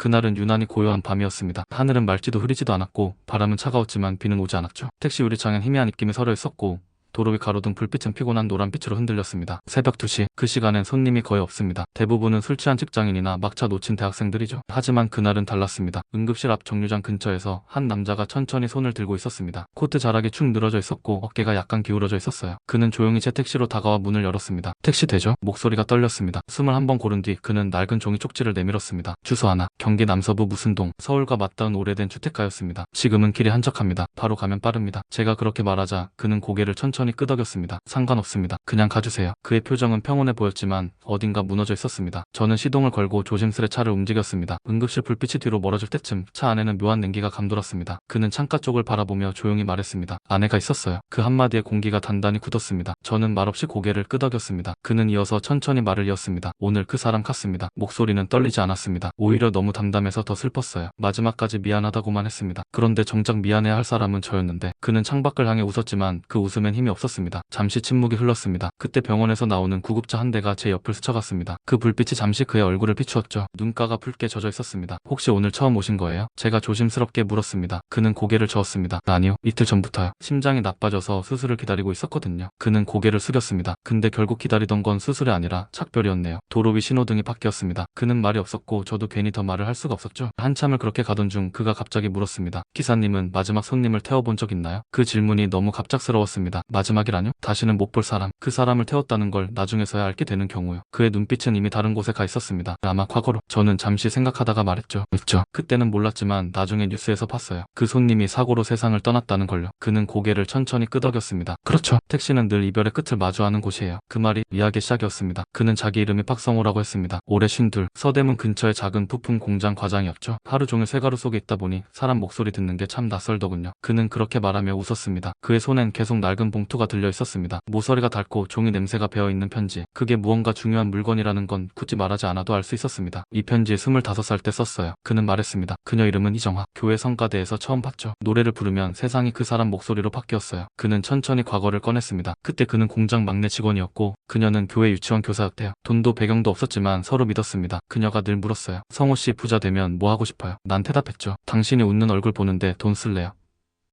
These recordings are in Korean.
그날은 유난히 고요한 밤이었습니다. 하늘은 맑지도 흐리지도 않았고 바람은 차가웠지만 비는 오지 않았죠. 택시 유리창엔 희미한 입김이 서려 있었고 도로 위 가로등 불빛은 피곤한 노란빛으로 흔들렸습니다. 새벽 2시 그 시간엔 손님이 거의 없습니다. 대부분은 술 취한 직장인이나 막차 놓친 대학생들이죠. 하지만 그날은 달랐습니다. 응급실 앞 정류장 근처에서 한 남자가 천천히 손을 들고 있었습니다. 코트 자락이 축 늘어져 있었고 어깨가 약간 기울어져 있었어요. 그는 조용히 제 택시로 다가와 문을 열었습니다. 택시 되죠? 목소리가 떨렸습니다. 숨을 한 번 고른 뒤 그는 낡은 종이 쪽지를 내밀었습니다. 주소 하나 경기 남서부 무슨동 서울과 맞닿은 오래된 주택가였습니다. 지금은 길이 한적합니다. 바로 가면 빠릅니다. 제가 그렇게 말하자 그는 고개를 천천히 끄덕였습니다. 상관없습니다. 그냥 가주세요. 그의 표정은 평온해 보였지만 어딘가 무너져 있었습니다. 저는 시동을 걸고 조심스레 차를 움직였습니다. 응급실 불빛이 뒤로 멀어질 때쯤 차 안에는 묘한 냉기가 감돌았습니다. 그는 창가 쪽을 바라보며 조용히 말했습니다. 아내가 있었어요. 그 한마디에 공기가 단단히 굳었습니다. 저는 말없이 고개를 끄덕였습니다. 그는 이어서 천천히 말을 이었습니다. 오늘 그 사람 같습니다. 목소리는 떨리지 않았습니다. 오히려 너무 담담해서 더 슬펐어요. 마지막까지 미안하다고만 했습니다. 그런데 정작 미안해야 할 사람은 저였는데 그는 창밖을 향해 웃었지만 그 웃음엔 힘이 없었습니다. 잠시 침묵이 흘렀습니다. 그때 병원에서 나오는 구급차 한 대가 제 옆을 스쳐갔습니다. 그 불빛이 잠시 그의 얼굴을 비추었죠. 눈가가 붉게 젖어 있었습니다. 혹시 오늘 처음 오신 거예요? 제가 조심스럽게 물었습니다. 그는 고개를 저었습니다. 아니요. 이틀 전부터요. 심장이 나빠져서 수술을 기다리고 있었거든요. 그는 고개를 숙였습니다. 근데 결국 기다리던 건 수술이 아니라 착별이었네요. 도로 위 신호등이 바뀌었습니다. 그는 말이 없었고 저도 괜히 더 말을 할 수가 없었죠. 한참을 그렇게 가던 중 그가 갑자기 물었습니다. 기사님은 마지막 손님을 태워본 적 있나요? 그 질문이 너무 갑작스러웠습니다. 마지막이라뇨? 다시는 못 볼 사람. 그 사람을 태웠다는 걸 나중에서야 알게 되는 경우요. 그의 눈빛은 이미 다른 곳에 가 있었습니다. 아마 과거로. 저는 잠시 생각하다가 말했죠. 있죠. 그때는 몰랐지만 나중에 뉴스에서 봤어요. 그 손님이 사고로 세상을 떠났다는 걸요. 그는 고개를 천천히 끄덕였습니다. 그렇죠. 택시는 늘 이별의 끝을 마주하는 곳이에요. 그 말이 이야기의 시작이었습니다. 그는 자기 이름이 박성호라고 했습니다. 올해 쉰둘. 서대문 근처의 작은 부품 공장 과장이었죠. 하루 종일 쇠가루 속에 있다 보니 사람 목소리 듣는 게 참 낯설더군요. 그는 그렇게 말하며 웃었습니다. 그의 손엔 계속 낡은 봉투 가 들려 있었습니다. 모서리가 닳고 종이 냄새가 배어 있는 편지. 그게 무언가 중요한 물건이라는 건 굳이 말하지 않아도 알 수 있었습니다. 이 편지 25살 때 썼어요. 그는 말했습니다. 그녀 이름은 이정화. 교회 성가대에서 처음 봤죠. 노래를 부르면 세상이 그 사람 목소리로 바뀌었어요. 그는 천천히 과거를 꺼냈습니다. 그때 그는 공장 막내 직원이었고 그녀는 교회 유치원 교사였대요. 돈도 배경도 없었지만 서로 믿었습니다. 그녀가 늘 물었어요. 성호 씨 부자 되면 뭐 하고 싶어요? 난 대답했죠. 당신이 웃는 얼굴 보는데 돈 쓸래요.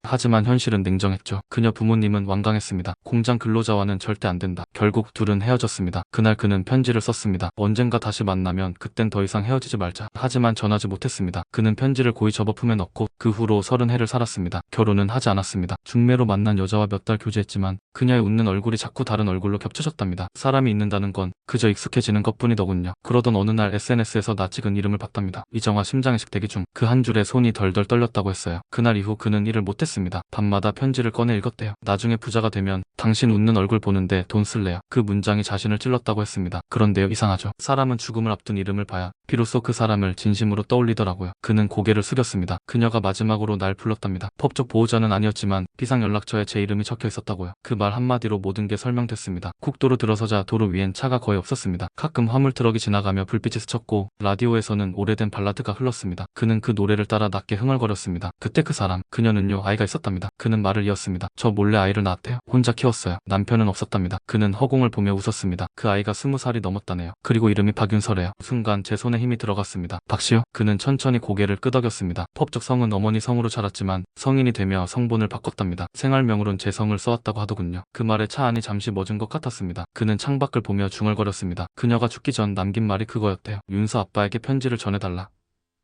하지만 현실은 냉정했죠. 그녀 부모님은 완강했습니다. 공장 근로자와는 절대 안 된다. 결국 둘은 헤어졌습니다. 그날 그는 편지를 썼습니다. 언젠가 다시 만나면 그땐 더 이상 헤어지지 말자. 하지만 전하지 못했습니다. 그는 편지를 고이 접어 품에 넣고 그 후로 서른 해를 살았습니다. 결혼은 하지 않았습니다. 중매로 만난 여자와 몇 달 교제했지만 그녀의 웃는 얼굴이 자꾸 다른 얼굴로 겹쳐졌답니다. 사람이 있는다는 건 그저 익숙해지는 것뿐이더군요. 그러던 어느 날 SNS에서 나 찍은 이름을 봤답니다. 이정화 심장이식 대기 중 그 한 줄에 손이 덜덜 떨렸다고 했어요. 그날 이후 그는 일을 못했습니다. 밤마다 편지를 꺼내 읽었대요. 나중에 부자가 되면 당신 웃는 얼굴 보는데 돈 쓸래요. 그 문장이 자신을 찔렀다고 했습니다. 그런데요 이상하죠. 사람은 죽음을 앞둔 이름을 봐야 비로소 그 사람을 진심으로 떠올리더라고요. 그는 고개를 숙였습니다. 그녀가 마지막으로 날 불렀답니다. 법적 보호자는 아니었지만 비상 연락처에 제 이름이 적혀 있었다고요. 그말 한마디로 모든 게 설명됐습니다. 국도로 들어서자 도로 위엔 차가 거의 없었습니다. 가끔 화물 트럭이 지나가며 불빛이 스쳤고 라디오에서는 오래된 발라드가 흘렀습니다. 그는 그 노래를 따라 낮게 흥얼거렸습니다. 그때 그 사람, 그녀는요 아이가 있었답니다. 그는 말을 이었습니다. 저 몰래 아이를 낳았대요. 혼자 키웠어요. 남편은 없었답니다. 그는 허공을 보며 웃었습니다. 그 아이가 스무 살이 넘었다네요. 그리고 이름이 박윤서래요. 순간 제 손에 힘이 들어갔습니다. 박시요? 그는 천천히 고개를 끄덕였습니다. 법적 성은 어머니 성으로 자랐지만 성인이 되며 성본을 바꿨답니다. 생활명으론 제 성을 써왔다고 하더군요. 그 말에 차 안이 잠시 멎은 것 같았습니다. 그는 창밖을 보며 중얼거렸습니다. 그녀가 죽기 전 남긴 말이 그거였대요. 윤서 아빠에게 편지를 전해달라.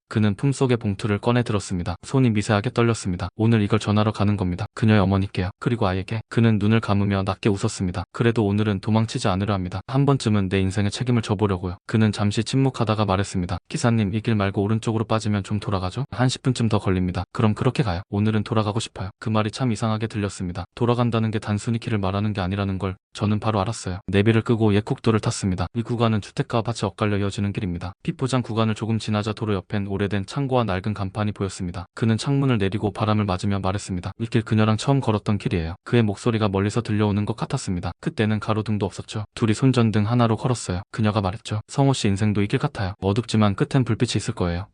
그는 품속의 봉투를 꺼내 들었습니다. 손이 미세하게 떨렸습니다. 오늘 이걸 전하러 가는 겁니다. 그녀의 어머니께요. 그리고 아이에게. 그는 눈을 감으며 낮게 웃었습니다. 그래도 오늘은 도망치지 않으려 합니다. 한 번쯤은 내 인생의 책임을 져보려고요. 그는 잠시 침묵하다가 말했습니다. 기사님 이 길 말고 오른쪽으로 빠지면 좀 돌아가죠? 한 10분쯤 더 걸립니다. 그럼 그렇게 가요. 오늘은 돌아가고 싶어요. 그 말이 참 이상하게 들렸습니다. 돌아간다는 게 단순히 길을 말하는 게 아니라는 걸 저는 바로 알았어요. 내비를 끄고 옛국도를 탔습니다. 이 구간은 주택가와 밭이 엇갈려 이어지는 길입니다. 핏포장 구간을 조금 지나자 도로 옆엔 오래된 창고와 낡은 간판이 보였습니다. 그는 창문을 내리고 바람을 맞으며 말했습니다. 이 길 그녀랑 처음 걸었던 길이에요. 그의 목소리가 멀리서 들려오는 것 같았습니다. 그때는 가로등도 없었죠. 둘이 손전등 하나로 걸었어요. 그녀가 말했죠. 성호 씨 인생도 이 길 같아요. 어둡지만 끝엔 불빛이 있을 거예요.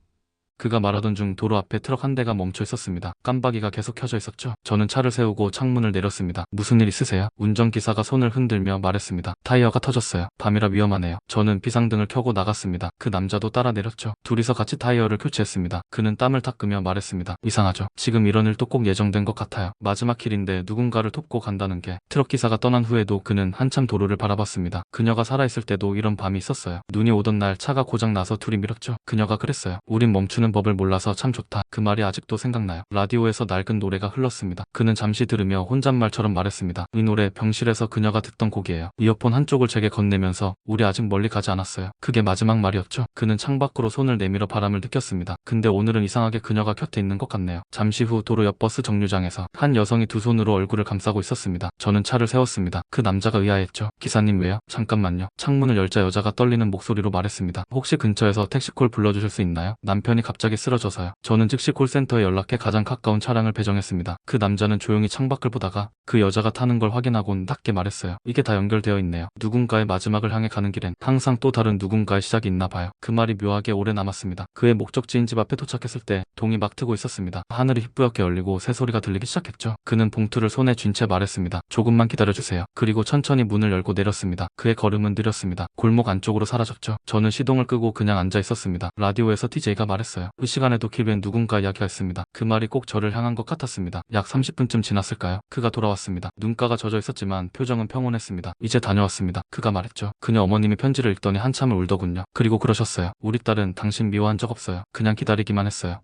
그가 말하던 중 도로 앞에 트럭 한 대가 멈춰 있었습니다. 깜빡이가 계속 켜져 있었죠. 저는 차를 세우고 창문을 내렸습니다. 무슨 일 있으세요? 운전기사가 손을 흔들며 말했습니다. 타이어가 터졌어요. 밤이라 위험하네요. 저는 비상등을 켜고 나갔습니다. 그 남자도 따라 내렸죠. 둘이서 같이 타이어를 교체했습니다. 그는 땀을 닦으며 말했습니다. 이상하죠. 지금 이런 일도 꼭 예정된 것 같아요. 마지막 길인데 누군가를 돕고 간다는 게 트럭 기사가 떠난 후에도 그는 한참 도로를 바라봤습니다. 그녀가 살아있을 때도 이런 밤이 있었어요. 눈이 오던 날 차가 고장 나서 둘이 밀었죠. 그녀가 그랬어요. 우린 멈추는 법을 몰라서 참 좋다. 그 말이 아직도 생각나요. 라디오에서 낡은 노래가 흘렀습니다. 그는 잠시 들으며 혼잣말처럼 말했습니다. 이 노래 병실에서 그녀가 듣던 곡이에요. 이어폰 한쪽을 제게 건네면서 우리 아직 멀리 가지 않았어요. 그게 마지막 말이었죠. 그는 창밖으로 손을 내밀어 바람을 느꼈습니다. 근데 오늘은 이상하게 그녀가 곁에 있는 것 같네요. 잠시 후 도로 옆 버스 정류장에서 한 여성이 두 손으로 얼굴을 감싸고 있었습니다. 저는 차를 세웠습니다. 그 남자가 의아했죠. 기사님 왜요? 잠깐만요. 창문을 열자 여자가 떨리는 목소리로 말했습니다. 혹시 근처에서 택시콜 불러주실 수 있나요? 남편이 갑자기 쓰러져서요. 저는 즉시 콜센터에 연락해 가장 가까운 차량을 배정했습니다. 그 남자는 조용히 창밖을 보다가 그 여자가 타는 걸 확인하곤 낮게 말했어요. 이게 다 연결되어 있네요. 누군가의 마지막을 향해 가는 길엔 항상 또 다른 누군가의 시작이 있나 봐요. 그 말이 묘하게 오래 남았습니다. 그의 목적지인 집 앞에 도착했을 때 동이 막 트고 있었습니다. 하늘이 희뿌옇게 열리고 새소리가 들리기 시작했죠. 그는 봉투를 손에 쥔 채 말했습니다. 조금만 기다려주세요. 그리고 천천히 문을 열고 내렸습니다. 그의 걸음은 느렸습니다. 골목 안쪽으로 사라졌죠. 저는 시동을 끄고 그냥 앉아 있었습니다. 라디오에서 DJ가 말했어요. 그 시간에도 길엔 누군가 이야기가 있습니다. 그 말이 꼭 저를 향한 것 같았습니다. 약 30분쯤 지났을까요? 그가 돌아왔습니다. 눈가가 젖어 있었지만 표정은 평온했습니다. 이제 다녀왔습니다. 그가 말했죠. 그녀 어머님이 편지를 읽더니 한참을 울더군요. 그리고 그러셨어요. 우리 딸은 당신 미워한 적 없어요. 그냥 기다리기만 했어요.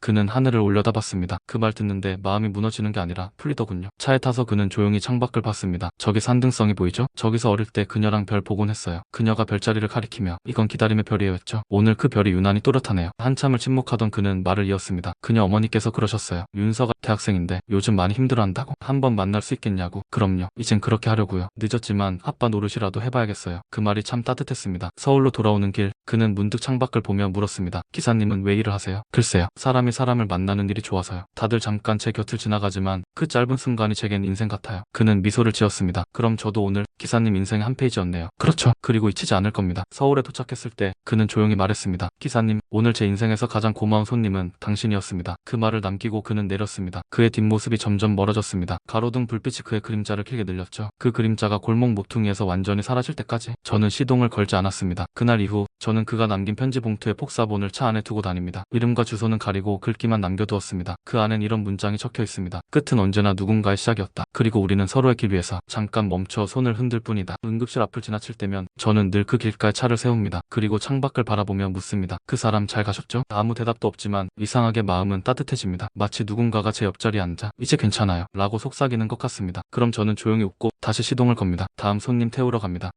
그는 하늘을 올려다봤습니다. 그 말 듣는데 마음이 무너지는 게 아니라 풀리더군요. 차에 타서 그는 조용히 창밖을 봤습니다. 저기 산등성이 보이죠? 저기서 어릴 때 그녀랑 별 보곤 했어요. 그녀가 별자리를 가리키며 이건 기다림의 별이에요 했죠. 오늘 그 별이 유난히 또렷하네요. 한참을 침묵하던 그는 말을 이었습니다. 그녀 어머니께서 그러셨어요. 윤서가 대학생인데 요즘 많이 힘들어한다고? 한번 만날 수 있겠냐고? 그럼요. 이젠 그렇게 하려고요. 늦었지만 아빠 노릇이라도 해봐야겠어요. 그 말이 참 따뜻했습니다. 서울로 돌아오는 길 그는 문득 창밖을 보며 물었습니다. 기사님은 왜 일을 하세요? 글쎄요. 사람이 사람을 만나는 일이 좋아서요. 다들 잠깐 제 곁을 지나가지만 그 짧은 순간이 제겐 인생 같아요. 그는 미소를 지었습니다. 그럼 저도 오늘 기사님 인생의 한 페이지였네요. 그렇죠. 그리고 잊히지 않을 겁니다. 서울에 도착했을 때 그는 조용히 말했습니다. 기사님, 오늘 제 인생에서 가장 고마운 손님은 당신이었습니다. 그 말을 남기고 그는 내렸습니다. 그의 뒷모습이 점점 멀어졌습니다. 가로등 불빛이 그의 그림자를 길게 늘렸죠. 그 그림자가 골목 모퉁이에서 완전히 사라질 때까지 저는 시동을 걸지 않았습니다. 그날 이후 저는 그가 남긴 편지 봉투에 폭사본을 차 안에 두고 다닙니다. 이름과 주소는 가리고 글귀만 남겨두었습니다. 그 안엔 이런 문장이 적혀 있습니다. 끝은 언제나 누군가의 시작이었다. 그리고 우리는 서로의 길 위에서 잠깐 멈춰 손을 흔들 뿐이다. 응급실 앞을 지나칠 때면 저는 늘 그 길가에 차를 세웁니다. 그리고 창밖을 바라보며 묻습니다. 그 사람 잘 가셨죠? 아무 대답도 없지만 이상하게 마음은 따뜻해집니다. 마치 누군가가 제 옆자리에 앉아 이제 괜찮아요. 라고 속삭이는 것 같습니다. 그럼 저는 조용히 웃고 다시 시동을 겁니다. 다음 손님 태우러 갑니다.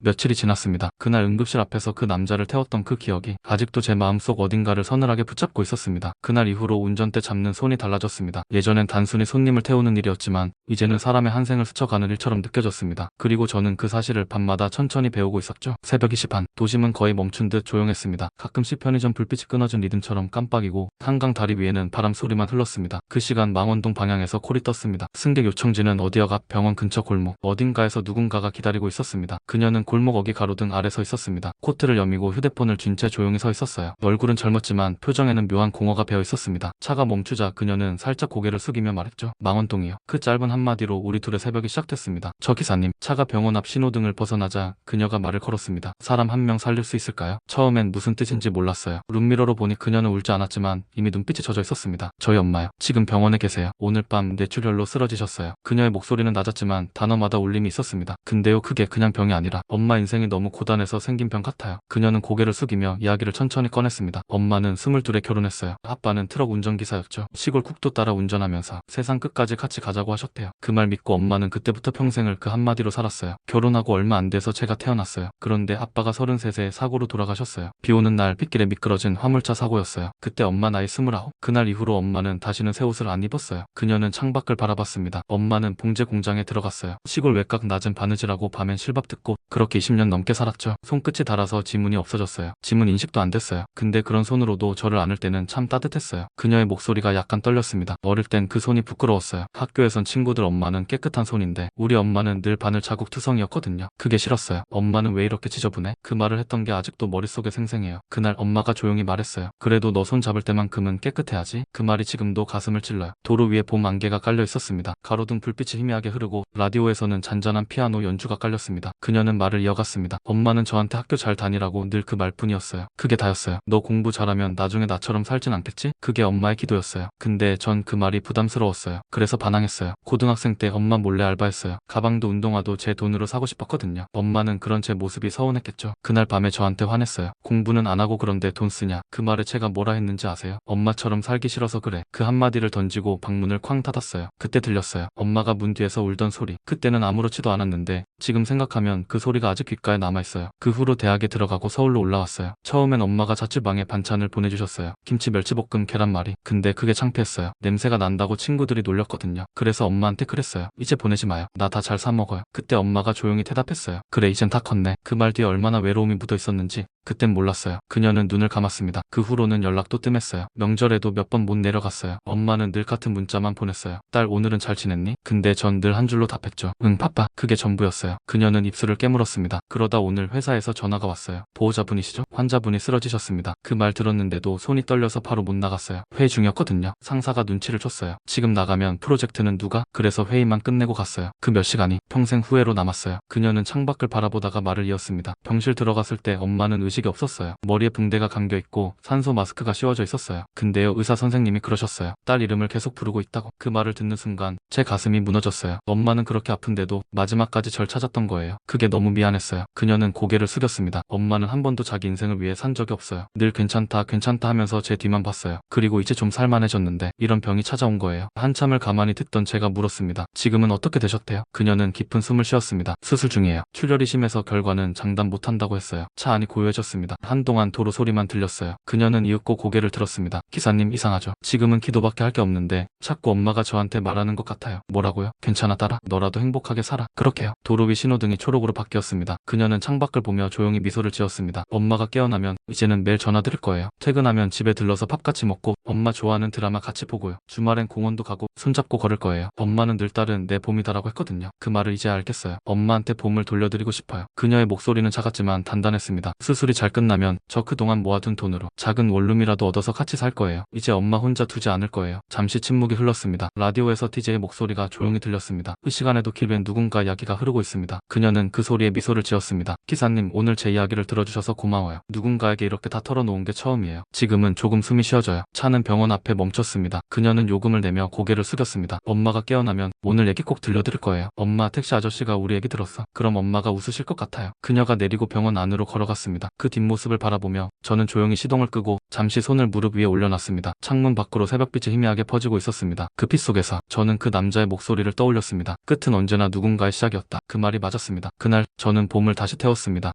며칠이 지났습니다. 그날 응급실 앞에서 그 남자를 태웠던 그 기억이 아직도 제 마음속 어딘가를 서늘하게 붙잡고 있었습니다. 그날 이후로 운전대 잡는 손이 달라졌습니다. 예전엔 단순히 손님을 태우는 일이었지만 이제는 사람의 한 생을 스쳐가는 일처럼 느껴졌습니다. 그리고 저는 그 사실을 밤마다 천천히 배우고 있었죠. 새벽 2시 반, 도심은 거의 멈춘 듯 조용했습니다. 가끔씩 편의점 불빛이 끊어진 리듬처럼 깜빡이고 한강 다리 위에는 바람 소리만 흘렀습니다. 그 시간 망원동 방향에서 콜이 떴습니다. 승객 요청지는 어디역 앞 병원 근처 골목, 어딘가에서 누군가가 기다리고 있었습니다. 그녀는 골목 어기 가로등 아래 서 있었습니다. 코트를 여미고 휴대폰을 쥔 채 조용히 서 있었어요. 얼굴은 젊었지만 표정에는 묘한 공허가 배어 있었습니다. 차가 멈추자 그녀는 살짝 고개를 숙이며 말했죠. 망원동이요. 그 짧은 한마디로 우리 둘의 새벽이 시작됐습니다. 저 기사님, 차가 병원 앞 신호등을 벗어나자 그녀가 말을 걸었습니다. 사람 한 명 살릴 수 있을까요? 처음엔 무슨 뜻인지 몰랐어요. 룸미러로 보니 그녀는 울지 않았지만 이미 눈빛이 젖어 있었습니다. 저희 엄마요. 지금 병원에 계세요. 오늘 밤 뇌출혈로 쓰러지셨어요. 그녀의 목소리는 낮았지만 단어마다 울림이 있었습니다. 근데요, 그게 그냥 병이 아니라 엄마 인생이 너무 고단해서 생긴 병 같아요. 그녀는 고개를 숙이며 이야기를 천천히 꺼냈습니다. 엄마는 스물둘에 결혼했어요. 아빠는 트럭 운전기사였죠. 시골 국도 따라 운전하면서 세상 끝까지 같이 가자고 하셨대요. 그 말 믿고 엄마는 그때부터 평생을 그 한마디로 살았어요. 결혼하고 얼마 안 돼서 제가 태어났어요. 그런데 아빠가 33세에 사고로 돌아가셨어요. 비 오는 날 빗길에 미끄러진 화물차 사고였어요. 그때 엄마 나이 스물아홉. 그날 이후로 엄마는 다시는 새 옷을 안 입었어요. 그녀는 창밖을 바라봤습니다. 엄마는 봉제 공장에 들어갔어요. 시골 외곽 낮은 바느질하고 밤엔 실밥 듣고 그렇게 그렇게 20년 넘게 살았죠. 손끝이 닳아서 지문이 없어졌어요. 지문 인식도 안 됐어요. 근데 그런 손으로도 저를 안을 때는 참 따뜻했어요. 그녀의 목소리가 약간 떨렸습니다. 어릴 땐 그 손이 부끄러웠어요. 학교에선 친구들 엄마는 깨끗한 손인데 우리 엄마는 늘 바늘 자국 투성이었거든요. 그게 싫었어요. 엄마는 왜 이렇게 지저분해? 그 말을 했던 게 아직도 머릿속에 생생해요. 그날 엄마가 조용히 말했어요. 그래도 너 손 잡을 때만큼은 깨끗해야지. 그 말이 지금도 가슴을 찔러요. 도로 위에 봄 안개가 깔려 있었습니다. 가로등 불빛이 희미하게 흐르고 라디오에서는 잔잔한 피아노 연주가 깔렸습니다. 그녀는 말을 이어갔습니다. 엄마는 저한테 학교 잘 다니라고 늘 그 말뿐이었어요. 그게 다였어요. 너 공부 잘하면 나중에 나처럼 살진 않겠지? 그게 엄마의 기도였어요. 근데 전 그 말이 부담스러웠어요. 그래서 반항했어요. 고등학생 때 엄마 몰래 알바했어요. 가방도 운동화도 제 돈으로 사고 싶었거든요. 엄마는 그런 제 모습이 서운했겠죠. 그날 밤에 저한테 화냈어요. 공부는 안 하고 그런데 돈 쓰냐? 그 말에 제가 뭐라 했는지 아세요? 엄마처럼 살기 싫어서 그래. 그 한마디를 던지고 방문을 쾅 닫았어요. 그때 들렸어요. 엄마가 문 뒤에서 울던 소리. 그때는 아무렇지도 않았는데 지금 생각하면 그 소리가 아직 귓가에 남아있어요. 그 후로 대학에 들어가고 서울로 올라왔어요. 처음엔 엄마가 자취방에 반찬을 보내주셨어요. 김치 멸치볶음 계란말이. 근데 그게 창피했어요. 냄새가 난다고 친구들이 놀렸거든요. 그래서 엄마한테 그랬어요. 이제 보내지 마요. 나 다 잘 사먹어요. 그때 엄마가 조용히 대답했어요. 그래 이젠 다 컸네. 그 말 뒤에 얼마나 외로움이 묻어 있었는지 그땐 몰랐어요. 그녀는 눈을 감았습니다. 그 후로는 연락도 뜸했어요. 명절에도 몇 번 못 내려갔어요. 엄마는 늘 같은 문자만 보냈어요. 딸 오늘은 잘 지냈니? 근데 전 늘 한 줄로 답했죠. 응 바빠. 그게 전부였어요. 그녀는 입술을 깨물었습니다. 그러다 오늘 회사에서 전화가 왔어요. 보호자분이시죠? 환자분이 쓰러지셨습니다. 그 말 들었는데도 손이 떨려서 바로 못 나갔어요. 회의 중이었거든요. 상사가 눈치를 줬어요. 지금 나가면 프로젝트는 누가? 그래서 회의만 끝내고 갔어요. 그 몇 시간이 평생 후회로 남았어요. 그녀는 창밖을 바라보다가 말을 이었습니다. 병실 들어갔을 때 엄마는 의식 이 없었어요. 머리에 붕대가 감겨 있고 산소 마스크가 씌워져 있었어요. 근데요 의사 선생님이 그러셨어요. 딸 이름을 계속 부르고 있다고. 그 말을 듣는 순간 제 가슴이 무너졌어요. 엄마는 그렇게 아픈데도 마지막까지 절 찾았던 거예요. 그게 너무 미안했어요. 그녀는 고개를 숙였습니다. 엄마는 한 번도 자기 인생을 위해 산 적이 없어요. 늘 괜찮다 괜찮다 하면서 제 뒤만 봤어요. 그리고 이제 좀 살만해졌는데 이런 병이 찾아온 거예요. 한참을 가만히 듣던 제가 물었습니다. 지금은 어떻게 되셨대요? 그녀는 깊은 숨을 쉬었습니다. 수술 중이에요. 출혈이 심해서 결과는 장담 못한다고 했어요. 차 안이 고요해졌 습니다. 한동안 도로 소리만 들렸어요. 그녀는 이윽고 고개를 들었습니다. 기사님 이상하죠. 지금은 기도밖에 할 게 없는데 자꾸 엄마가 저한테 말하는 것 같아요. 뭐라고요? 괜찮아 딸아. 너라도 행복하게 살아. 그렇게요. 도로 위 신호등이 초록으로 바뀌었습니다. 그녀는 창밖을 보며 조용히 미소를 지었습니다. 엄마가 깨어나면 이제는 매일 전화 드릴 거예요. 퇴근하면 집에 들러서 밥 같이 먹고 엄마 좋아하는 드라마 같이 보고요. 주말엔 공원도 가고 손잡고 걸을 거예요. 엄마는 늘 딸은 내 봄이다라고 했거든요. 그 말을 이제 알겠어요. 엄마한테 봄을 돌려드리고 싶어요. 그녀의 목소리는 작았지만 단단했습니다. 수술이 잘 끝나면 저 그동안 모아둔 돈으로 작은 원룸이라도 얻어서 같이 살 거예요. 이제 엄마 혼자 두지 않을 거예요. 잠시 침묵이 흘렀습니다. 라디오에서 TJ의 목소리가 조용히 들렸습니다. 그 시간에도 길엔 누군가 이야기가 흐르고 있습니다. 그녀는 그 소리에 미소를 지었습니다. 기사님 오늘 제 이야기를 들어주셔서 고마워요. 누군가에게 이렇게 다 털어놓은 게 처음이에요. 지금은 조금 숨이 쉬어져요. 차는 병원 앞에 멈췄습니다. 그녀는 요금을 내며 고개를 숙였습니다. 엄마가 깨어나면 오늘 얘기 꼭 들려드릴 거예요. 엄마 택시 아저씨가 우리 얘기 들었어. 그럼 엄마가 웃으실 것 같아요. 그녀가 내리고 병원 안으로 걸어갔습니다. 그 뒷모습을 바라보며 저는 조용히 시동을 끄고 잠시 손을 무릎 위에 올려놨습니다. 창문 밖으로 새벽빛이 희미하게 퍼지고 있었습니다. 그 빛 속에서 저는 그 남자의 목소리를 떠올렸습니다. 끝은 언제나 누군가의 시작이었다. 그 말이 맞았습니다. 그날 저는 봄을 다시 태웠습니다.